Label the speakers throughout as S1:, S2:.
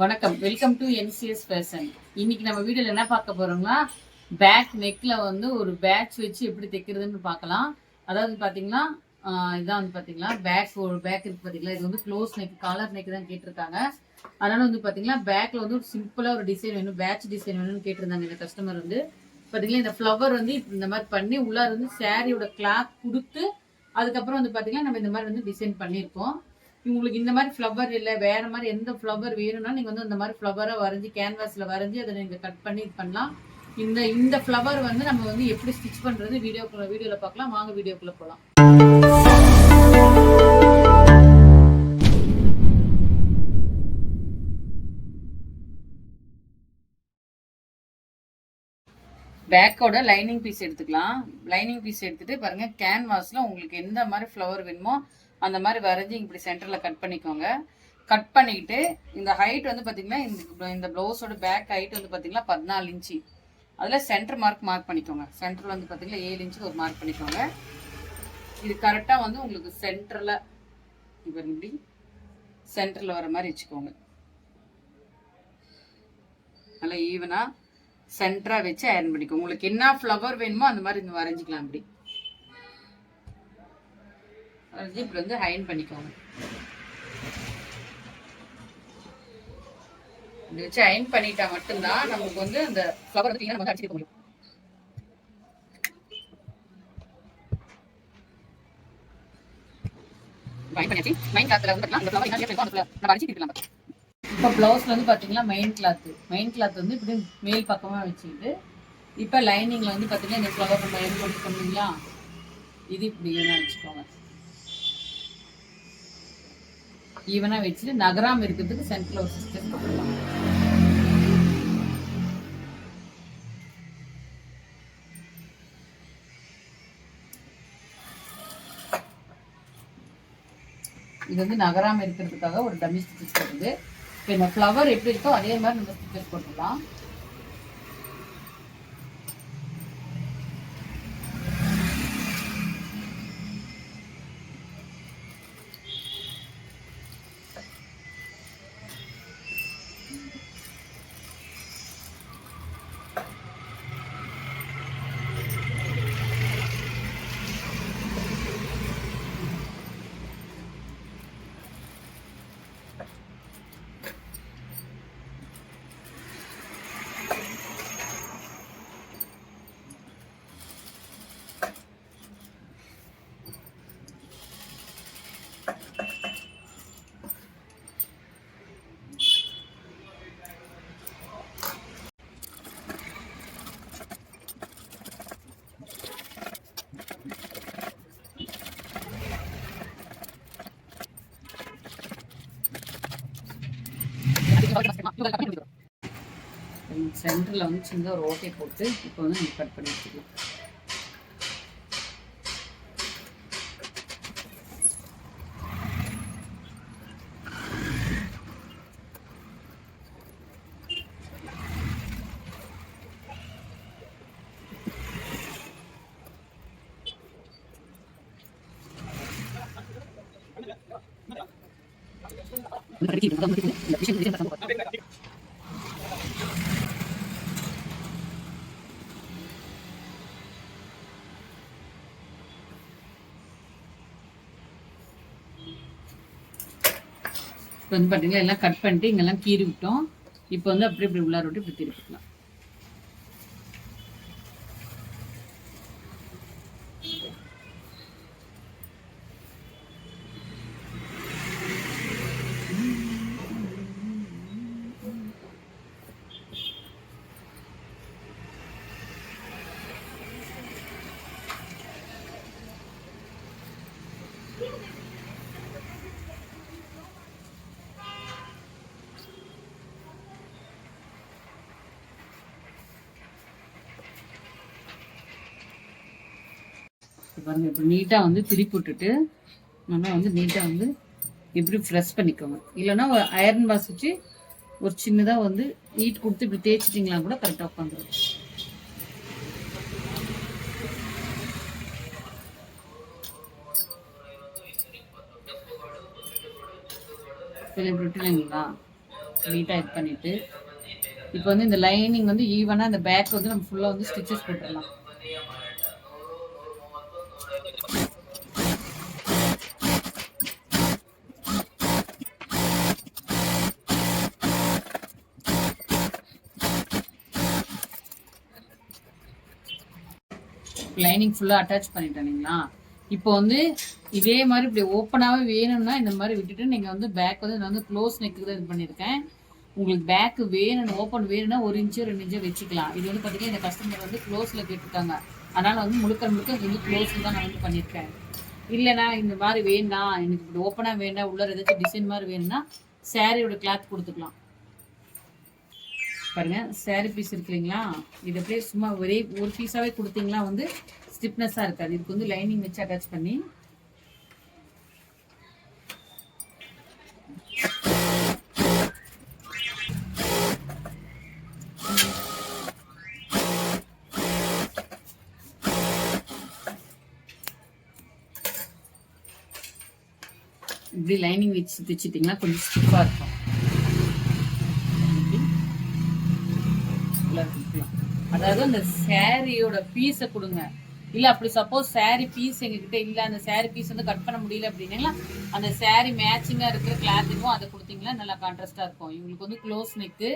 S1: வணக்கம். Welcome to NCS fashion இன்னைக்கு நம்ம வீடியோல என்ன பார்க்க போறோம்னா பேக் நெக்ல வந்து ஒரு பேட்ச் வச்சு எப்படி தைக்கிறதுன்னு பார்க்கலாம். அதாவது பாத்தீங்கன்னா இதான் வந்து பாத்தீங்களா பேக் ஒரு பேக் இருக்கு பாத்தீங்களா? இது வந்து க்ளோஸ் நெக் காலர் நெக் தான் கேட்டிருக்காங்க. அதனால வந்து பாத்தீங்கன்னா பேக்ல வந்து ஒரு சிம்பிளா ஒரு டிசைன் வேணும் பேட்ச் டிசைன் வேணும்னு கேட்டிருந்தாங்க இந்த கஸ்டமர் வந்து. பாத்தீங்களா இந்த ஃப்ளவர் வந்து இந்த மாதிரி பண்ணி உள்ளார் வந்து சாரியோட கிளாத் கொடுத்து அதுக்கப்புறம் வந்து பாத்தீங்கன்னா நம்ம இந்த மாதிரி வந்து டிசைன் பண்ணியிருக்கோம். உங்களுக்கு இந்த மாதிரி ஃப்ளவர் இல்லை வேற மாதிரி எந்த ஃப்ளவர் வேணும்னா நீங்கள் வந்து இந்த மாதிரி ஃப்ளவரை வரைஞ்சி கேன்வாஸ்ல வரைஞ்சி அதை நீங்க கட் பண்ணி இது பண்ணலாம். இந்த இந்த ஃப்ளவர் வந்து நம்ம வந்து எப்படி ஸ்டிச் பண்றது வீடியோக்குள்ள வீடியோவில் பார்க்கலாம். வாங்க வீடியோக்குள்ள போகலாம் பேக்கோட லைனிங் பீஸ் எடுத்துக்கலாம். லைனிங் பீஸ் எடுத்துட்டு பாருங்க கேன்வாஸ்ல உங்களுக்கு எந்த மாதிரி ஃப்ளவர் வேணுமோ அந்த மாதிரி வரைஞ்சி இப்படி சென்டரில் கட் பண்ணிக்கோங்க. கட் பண்ணிக்கிட்டு இந்த ஹைட் வந்து பார்த்தீங்கன்னா இந்த இந்த ப்ளவுஸோட பேக் ஹைட் வந்து பார்த்தீங்கன்னா பதினாலு இன்ச்சு. அதில் சென்டர் மார்க் மார்க் பண்ணிக்கோங்க. சென்டர் வந்து பார்த்தீங்கன்னா ஏழு இன்ச்சுக்கு ஒரு மார்க் பண்ணிக்கோங்க. இது கரெக்டாக வந்து உங்களுக்கு சென்டரில் இப்போ இப்படி சென்டரில் வர மாதிரி வச்சுக்கோங்க. நல்லா ஈவனாக சென்டராக வச்சு அயர்ன் பண்ணிக்கோங்க. உங்களுக்கு என்ன ஃப்ளவர் வேணுமோ அந்த மாதிரி இந்த வரைஞ்சிக்கலாம் இப்படி. வரைஞ்சி இப்படி வந்து அயர்ன் பண்ணிக்கோங்க. இப்படி வச்சு அயன் பண்ணிட்டா மட்டும்தான் நமக்கு வந்து அந்த ஃப்ளவர் வந்து நம்ம அடிச்சுக்க முடியும். அயர்ன் பண்ணியாச்சு. மெயின் கிளாத்தில் வந்து பார்த்தீங்கன்னா அந்த ஃப்ளவர் என்ன இருக்கோ அந்த நம்ம அடிச்சு இப்போ ப்ளவுஸ்ல வந்து பார்த்தீங்கன்னா மெயின் கிளாத் மெயின் கிளாத் வந்து இப்படி மேல் பக்கமாக வச்சுக்கிட்டு இப்போ லைனிங்கில் வந்து பார்த்தீங்கன்னா இந்த ஃப்ளவர் நம்ம எது போட்டு பண்ணீங்களா இது இப்படி ஈவனாக வச்சுக்கோங்க. ஈவனாக வச்சுட்டு நகராம இருக்கிறதுக்கு சென்டரில் ஒரு சிஸ்டம் கொடுக்கலாம் இது வந்து நகராம இருக்கிறதுக்காக ஒரு டம்மி ஸ்டிச்சஸ் வருது இப்போ இந்த ஃப்ளவர் எப்படி இருக்கோ அதே மாதிரி நம்ம ஸ்டிச்சஸ் பண்ணலாம் சென்டரில் வந்து சின்ன ஒரு ஓட்டை போட்டு இப்போ வந்து நம்ம கட் பண்ணி வச்சுக்கலாம். இப்போ வந்து பார்த்தீங்கன்னா எல்லாம் கட் பண்ணிட்டு இங்கெல்லாம் கீறி விட்டோம் இப்போ வந்து அப்படி இப்படி உள்ளார விட்டு இப்படி திருப்பிக்கலாம். பாருங்கள் பாருங்க நீட்டாக வந்து திருப்பி விட்டுட்டு நல்லா வந்து நீட்டாக வந்து இப்படி ஃப்ரெஷ் பண்ணிக்கோங்க. இல்லைன்னா ஒரு அயர்ன் பாஸ் வச்சு ஒரு சின்னதாக வந்து ஈட் கொடுத்து இப்படி தேய்ச்சிட்டிங்களா கூட கரெக்டாக உட்காந்துரும். இப்படி நீட்டாக இது பண்ணிவிட்டு இப்போ வந்து இந்த லைனிங் வந்து ஈவனாக இந்த பேக் வந்து நம்ம ஃபுல்லாக வந்து ஸ்டிச்சஸ் போட்டுடலாம் லைனிங் ஃபுல்லாக அட்டாச் பண்ணிட்டேனுங்களா இப்போ வந்து இதே மாதிரி இப்படி ஓப்பனாகவே வேணும்னா இந்த மாதிரி விட்டுட்டு நீங்கள் வந்து பேக் வந்து நான் வந்து க்ளோஸ் நெக்கு தான் இது பண்ணியிருக்கேன். உங்களுக்கு பேக்கு வேணும்னு ஓப்பன் வேணும்னா ஒரு இன்ச்சு ரெண்டு இன்ச்சு வச்சுக்கலாம். இது வந்து பார்த்தீங்கன்னா இந்த கஸ்டமர் வந்து க்ளோஸில் கேட்டிருக்காங்க. அதனால் வந்து முழுக்க முழுக்க இது வந்து க்ளோஸில் தான் நான் வந்து பண்ணியிருக்கேன். இல்லைனா இந்த மாதிரி வேண்டாம். எனக்கு இப்படி ஓப்பனாக வேண்டாம். உள்ள ஏதாச்சும் டிசைன் மாதிரி வேணும்னா சாரியோட கிளாத் கொடுத்துக்கலாம். பாருங்க. சாரி பீஸ் இருக்கு இல்லைங்களா? இது அப்படியே சும்மா ஒரே ஒரு பீஸாவே கொடுத்தீங்களா வந்து ஸ்டிப்னஸாக இருக்காது. இதுக்கு வந்து லைனிங் வச்சு அட்டாச் பண்ணி. இப்படி லைனிங் வச்சு தைச்சிட்டிங்கன்னா கொஞ்சம் ஸ்டிப்பாக இருக்கும் இப்படி பார்க்கலாம் அதாவது அந்த சாரியோட பீஸை கொடுங்க. இல்லை அப்படி சப்போஸ் சாரி பீஸ் எங்ககிட்ட இல்லை அந்த சாரி பீஸ் வந்து கட் பண்ண முடியல அப்படின்னா அந்த சாரி மேட்சிங்காக இருக்கிற கிளாத்துக்கும் அதை கொடுத்தீங்கன்னா நல்லா கான்ட்ராஸ்டா இருக்கும். இவங்களுக்கு வந்து க்ளோஸ் நெக்கு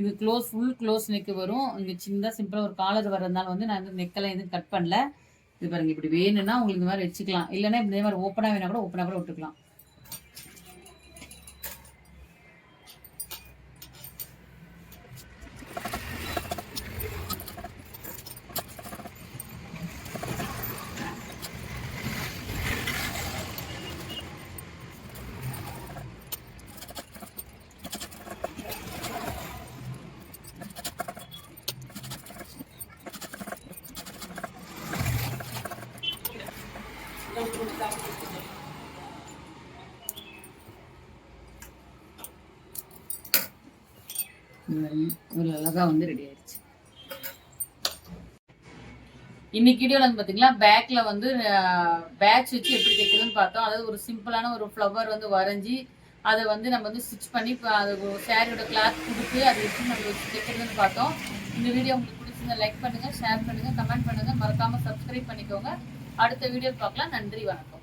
S1: இது க்ளோஸ் ஃபுல் க்ளோஸ் நெக்கு வரும். இங்கே சின்னதா சிம்பிளாக ஒரு காலர் வர்றதுனால வந்து நான் வந்து நெக்கெல்லாம் எதுவும் கட் பண்ணல. இது பாருங்க இப்படி வேணும்னா உங்களுக்கு இந்த மாதிரி வச்சுக்கலாம். இல்லைன்னா இப்படி மாதிரி ஓப்பனாக வேணா கூட ஓப்பனாக கூட விட்டுக்கலாம். ஒரு அழகா வந்து ரெடி ஆயிடுச்சு. இன்னைக்கு வீடியோல வந்து பாத்தீங்களா? பேக்ல வந்து பேட்ச் வச்சு எப்படி தைக்கிறதுன்னு பார்த்தோம். அதாவது ஒரு சிம்பிளான ஒரு ஃப்ளவர் வந்து வரைஞ்சி அதை வந்து நம்ம வந்து ஸ்டிச் பண்ணி அது சாரியோட கிளாத் கொடுத்து அதை வச்சு நம்ம வச்சு தைக்கிறதுன்னு பார்த்தோம். இந்த வீடியோ உங்களுக்கு பிடிச்சிருந்தா லைக் பண்ணுங்க ஷேர் பண்ணுங்க கமெண்ட் பண்ணுங்க. மறக்காம சப்ஸ்கிரைப் பண்ணிக்கோங்க. அடுத்த வீடியோ பார்க்கலாம். நன்றி வணக்கம்.